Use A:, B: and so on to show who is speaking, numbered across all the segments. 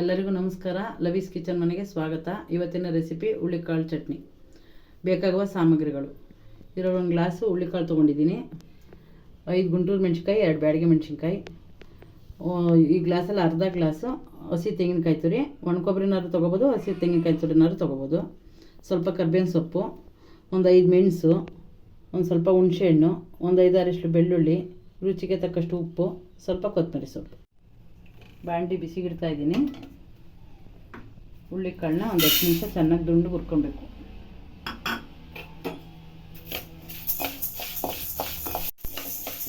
A: ಎಲ್ಲರಿಗೂ ನಮಸ್ಕಾರ. ಲವೀಸ್ ಕಿಚನ್ ಮನೆಗೆ ಸ್ವಾಗತ. ಇವತ್ತಿನ ರೆಸಿಪಿ ಹುಳ್ಳಿಕಾಳು ಚಟ್ನಿ. ಬೇಕಾಗುವ ಸಾಮಗ್ರಿಗಳು. ಇರೋ ಒಂದು ಗ್ಲಾಸು ಹುಳ್ಳಿಕಾಳು ತೊಗೊಂಡಿದ್ದೀನಿ. ಐದು ಗುಂಟೂರು ಮೆಣಸಿನ್ಕಾಯಿ, ಎರಡು ಬ್ಯಾಡಿಗೆ ಮೆಣಸಿನ್ಕಾಯಿ. ಈ ಗ್ಲಾಸಲ್ಲಿ ಅರ್ಧ ಗ್ಲಾಸು ಹಸಿ ತೆಂಗಿನಕಾಯಿ ತುರಿ ಒಣ ಕೊಬ್ಬರಿನಾರು ತೊಗೋಬೋದು, ಹಸಿ ತೆಂಗಿನಕಾಯಿ ತುರಿನಾರು ತೊಗೋಬೋದು. ಸ್ವಲ್ಪ ಕರ್ಬೇವಿನ ಸೊಪ್ಪು, ಒಂದು ಐದು ಮೆಣಸು, ಒಂದು ಸ್ವಲ್ಪ ಹುಣಸೆಹಣ್ಣು, ಒಂದು ಐದಾರಷ್ಟು ಬೆಳ್ಳುಳ್ಳಿ, ರುಚಿಗೆ ತಕ್ಕಷ್ಟು ಉಪ್ಪು, ಸ್ವಲ್ಪ ಕೊತ್ತಂಬರಿ ಸೊಪ್ಪು. ಬಾಂಡಿ ಬಿಸಿಗಿಡ್ತಾ ಇದ್ದೀನಿ. ಹುಳ್ಳಿಕಾಳನ್ನ ಒಂದು ಹತ್ತು ನಿಮಿಷ ಚೆನ್ನಾಗಿ ದುಂಡು ಹುರ್ಕೊಬೇಕು.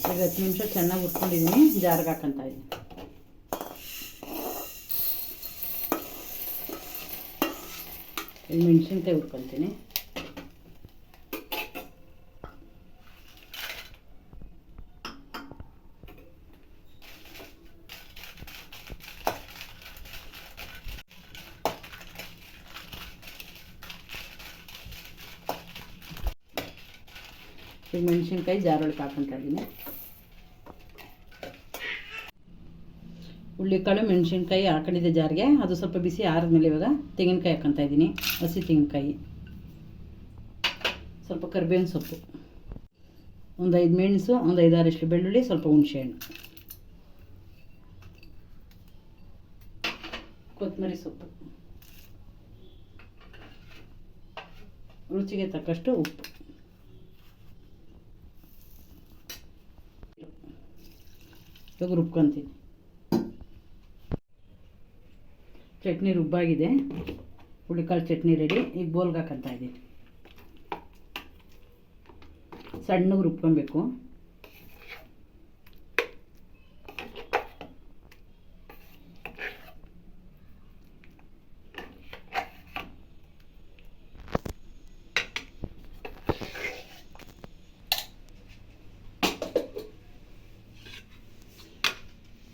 A: ಈಗ ಹತ್ತು ನಿಮಿಷ ಚೆನ್ನಾಗಿ ಹುರ್ಕೊಂಡಿದ್ದೀನಿ, ಜಾರ್ಗೆ ಹಾಕೊಂತ ಇದ್ದೀನಿ. ಇಲ್ಲಿ ಮೆಣಸಿನ್ಕಾಯಿ ಹುರ್ಕೊತೀನಿ. ಈಗ ಮೆಣಸಿನ್ಕಾಯಿ ಜಾರೊಳಗೆ ಹಾಕೊಂತ ಇದ್ದೀನಿ ಹುಳ್ಳಿಕಾಳು ಮೆಣಸಿನ್ಕಾಯಿ ಹಾಕೊಂಡಿದ್ದೆ ಜಾರಿಗೆ. ಅದು ಸ್ವಲ್ಪ ಬಿಸಿ ಆರಿದ್ಮೇಲೆ ಇವಾಗ ತೆಂಗಿನಕಾಯಿ ಹಾಕೊತಾ ಇದ್ದೀನಿ. ಹಸಿ ತೆಂಗಿನಕಾಯಿ. ಸ್ವಲ್ಪ ಕರಿಬೇವಿನ ಸೊಪ್ಪು. ಒಂದು ಐದು ಮೆಣಸು, ಒಂದು ಐದಾರಷ್ಟು ಬೆಳ್ಳುಳ್ಳಿ, ಸ್ವಲ್ಪ ಹುಣಸೆಹಣ್ಣು ಕೊತ್ತಂಬರಿ ಸೊಪ್ಪು. ರುಚಿಗೆ ತಕ್ಕಷ್ಟು ಉಪ್ಪು. ಇವಾಗ ರುಬ್ಕೊತೀನಿ. ಚಟ್ನಿ ರುಬ್ಬಾಗಿದೆ. ಹುಳಿಕಾಳು ಚಟ್ನಿ ರೆಡಿ ಈಗ ಬೋಲ್ಗೆ ಹಾಕಂತ ಇದ್ದೀನಿ. ಸಣ್ಣಗೆ ರುಬ್ಕೊಬೇಕು.